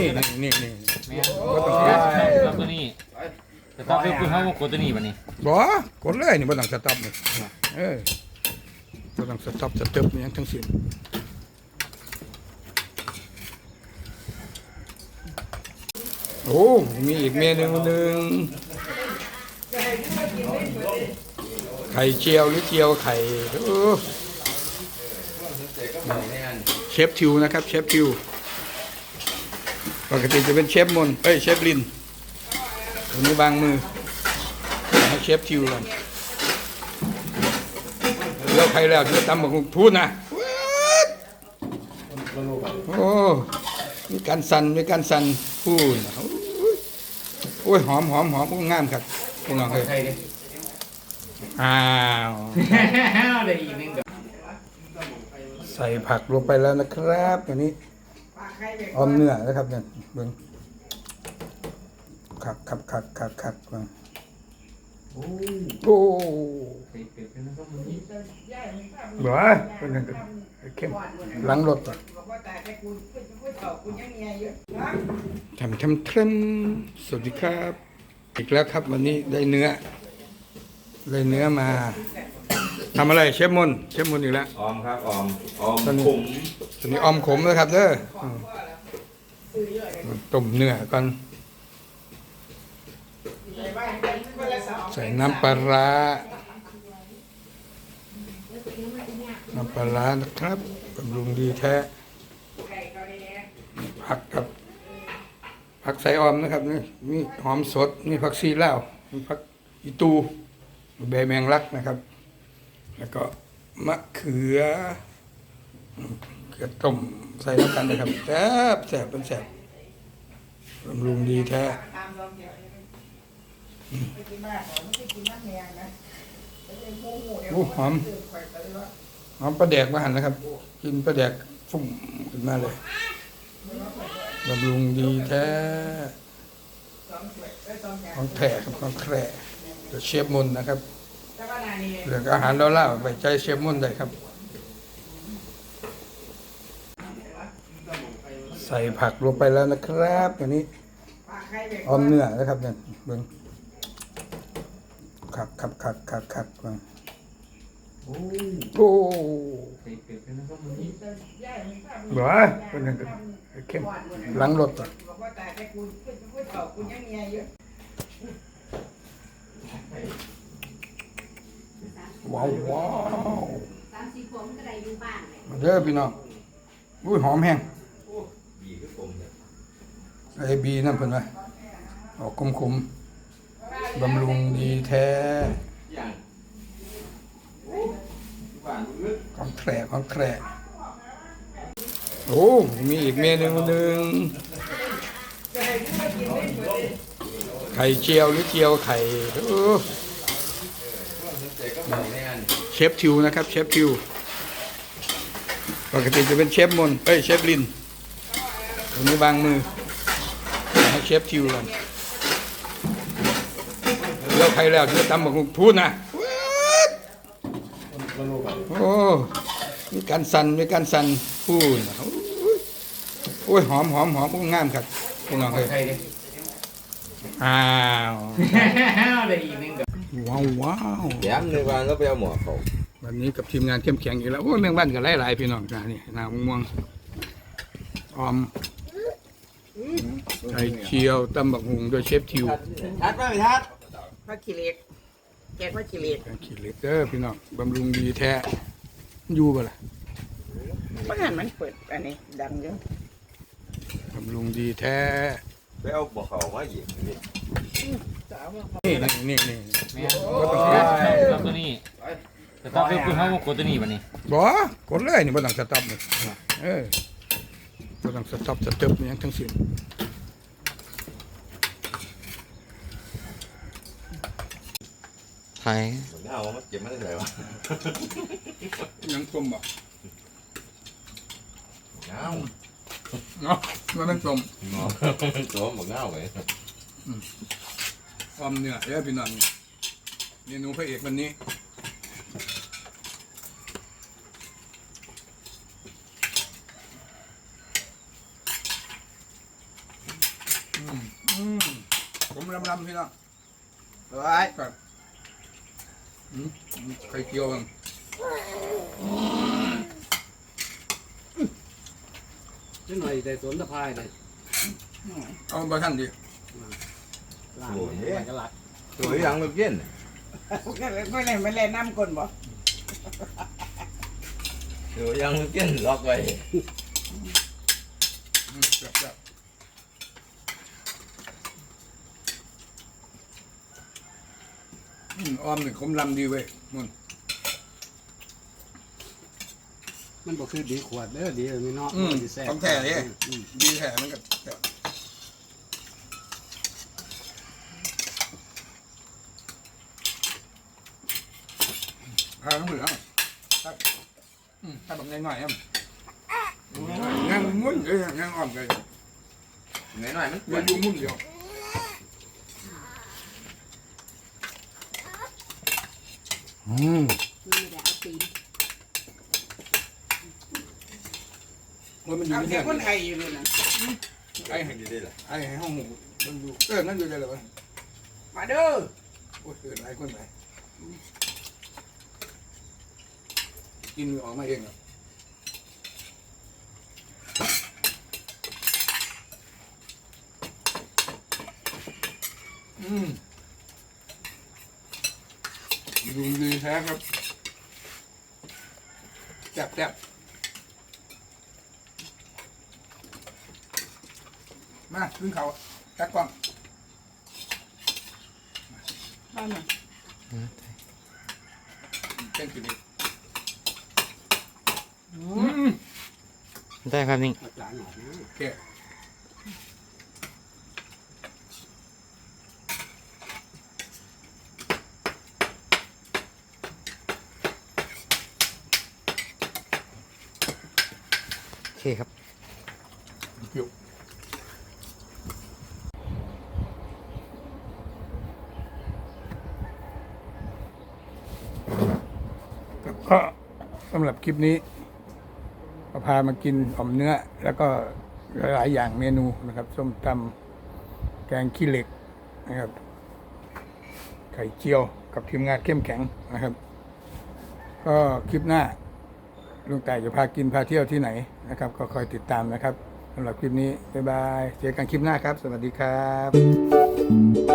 นี่นี่นี่แม่ก็ต้องครับตัวนี้แต่ต้องเป็นคุณเขากดตัวนี้บัดนี้บ่กดเลยนี่บ่ต้องสต็อปนี่เออบ่ต้องสต็อปสเต็ปนี่ยังทั้งสิ้นโอ้มีอีกเมนูหนึ่งไข่เจียวหรือเจียวไข่โอ้เชฟทิวนะครับเชฟทิว ปกติจะเป็นเชฟมนเอ้ยเชฟลินวันนี้วางมือให้เชฟทิวก่อนเลือกใครแล้วเลือกตำบักหุ่งพูดนะโอ้มีการสั่นมีการสั่นพูดนะโอ้ยหอมหอมหอมงามครับพวกน้องเคยอ้าวได้อีกนึงเดี๋ยวใส่ผักลงไปแล้วนะครับอันนี้ ออมเนื้อนะครับเนี่ยเบิ่งขักขักขักขักขักเบิ่งโอ้บ่เป็นยังไงเข้มหลังรถอะบอกว่าตายแต่กูกูกูเฒ่ากูยังมีอายุทำทำทรมสวัสดีครับ อีกแล้วครับวันนี้ได้เนื้อ ได้เนื้อมา ทำอะไรเชฟมนเชฟมนอีกแล้ว ออมครับออมออมตอนนี้ขมตอนนี้ออมขมนะครับเด้ออืมต้มเนื้อก่อนในบ้านเป็นคนละสองใส่น้ำปลาร้าน้ำปลาร้านะครับบำรุงดีแท้ไก่ก็ได้แน่ผักกับผักใส่ออมนะครับนี่มีหอมสดมีผักซีลาวมีผักอีตู ใบแมงลักนะครับ แล้วก็มะเขือเขือต้มใส่แล้วกันนะครับแซ่บแซ่บเป็นแซ่บบำรุงดีแท้ตามลองเดียวไม่กินมากหรอกไม่กินน้ำแมงนะไม่เป็นผู้หูเดี๋ยวโอ้หอมข่อยไปเลยว่าหอมปลาแดกมาหันนะครับ กินปลาแดกฟุ่มขึ้นมาเลยบำรุงดีแท้สองถ้วยได้สองแก้วของแท้ครับของแคร่เดี๋ยวเชฟมุนนะครับแต่ว่านานี่ เรื่องอาหารเราเล่าไปใจเชฟมุนได้ครับ ใส่ผักลงไปแล้วนะครับอันนี้ปากไข่เด็กออมเนื้อนะครับเนี่ยเบิ่งขักขักขักขักขักเบิ่งโอ้ย่ายมีข้าวบ่เป็นยังไงเข้มหลังรถอะบอกว่าตายแต่กูกูกูเฒ่ากูยังมีอายุ ว้าวว้าวสามสี่ขวบมันก็ได้อยู่บ้านเลยมาเด้อพี่น้องอุ้ยหอมแห้งบีคือขมเนี่ยไอบีนั่นเพิ่นว่าออกขมๆบำรุงดีแท้อย่างหวานลึกของแคร่ของแคร่โอ้มีอีกเมนูหนึ่งไข่เจียวหรือเจียวไข่โอ้เจ๊ก็บอกในงาน เชฟทิวนะครับเชฟทิวปกติจะเป็นเชฟมนเอ้ยเชฟลินวันนี้วางมือให้เชฟทิวก่อนเลือกใครแล้วเลือกตำบักหุ่งพูดนะโอ้มีการสั่นมีการสั่นพูดนะโอ้ยหอมหอมหอมงามครับพี่น้องเคยใครดิอ้าวได้อีกนึงเดี๋ย วว้าวว้าวแย้มในวันก็ไปเอาหมวกเขาวันนี้กับทีมงานเข้มแข็งอีกแล้วโอ้เรื่องบ้านก็หลายๆพี่น้องจ้านี่นาวม่วงออมไข่เจียวตำบักหุงโดยเชฟทิวทัดไหมไม่ทัดผักขี้เหล็กแกงผักขี้เหล็กแกงขี้เหล็กเด้อพี่น้องบำรุงดีแท้อยู่บ่ล่ะบ้านมันเปิดอันนี้ดังเยอะบำรุงดีแท้ไปเอาหมวกเขามาหยิบ นี่นี่นี่นี่แม่ก็ต้องครับตัวนี้แต่ต้องเป็นคุณเขากดตัวนี้บัดนี้บ่กดเลยนี่บ่ต้องสต็อปนี่เออบ่ต้องสต็อปสเต็ปนี่ยังทั้งสิ้นไทยผมเอามาเก็บมาได้ไหนวะยังต้มบ่เงาเนาะมันเป็นต้มงอตัวหมวกเงาไป ออมเนื้อเด้อพี่น้องเมนูพระเอกวันนี้อืมผมลำลำพี่น้องเฮ้ยครับอืมไข่เจียวบ้างนิดหน่อยแต่สวนสะพายเลยเอาไปท่านดิ ล่างไปก็รักสวยยังลูกเย็นก็เลยไม่เล่นไม่เล่นน้ำก้นบ่สวยยังลูกเย็นล็อกไว้อืมแซ่บๆอืมอ้อมนี่ผมลำดีเว้ยมันมันบอกคือดีขวดเด้อดีมีเนาะอืมดีแซ่บของแท้เลยอืมดีแท้มันก็แซ่บพาต้องเหลืองครับอืม ถ้าแบบง่ายๆอะงั้นมุ้นเลยงั้นอ่อมเลยหน่อยหน่อยมันเดี๋ยวอยู่มุ้นเดียวอืมมันไม่ได้เอาตีนมันมันอยู่เอาในเสีเนี่ยยคนไออยู่เลยนะไอ้ให้ดีได้ล่ะไอ้ให้ห้องหมูมันอยู่เออนั่นอยู่ได้เลยวะมาเด้อโอ้ยเกิดหลายคนไปกินออกมาเองอะอื มดูดีแท้ครับแซ่บแซ่บมาขึ้นเขาตักกล้องบ้านน่ะเป็นกี่เด็กได้ครับนี่อาจารย์หน่อยนะ โอเค คครับเกี่ยวก็สำหรับคลิปนี้ก็พามากินอ่อมเนื้อ แล้วก็หลายๆอย่างเมนูนะครับ ส้มตำแกงขี้เหล็กนะครับ ไข่เจียวกับทีมงานเข้มแข็งนะครับ ก็คลิปหน้าลุงแต่จะพากินพาเที่ยวที่ไหน นะครับ ก็คอยติดตามนะครับสำหรับคลิปนี้บ๊ายบายเจอกันคลิปหน้าครับ สวัสดีครับ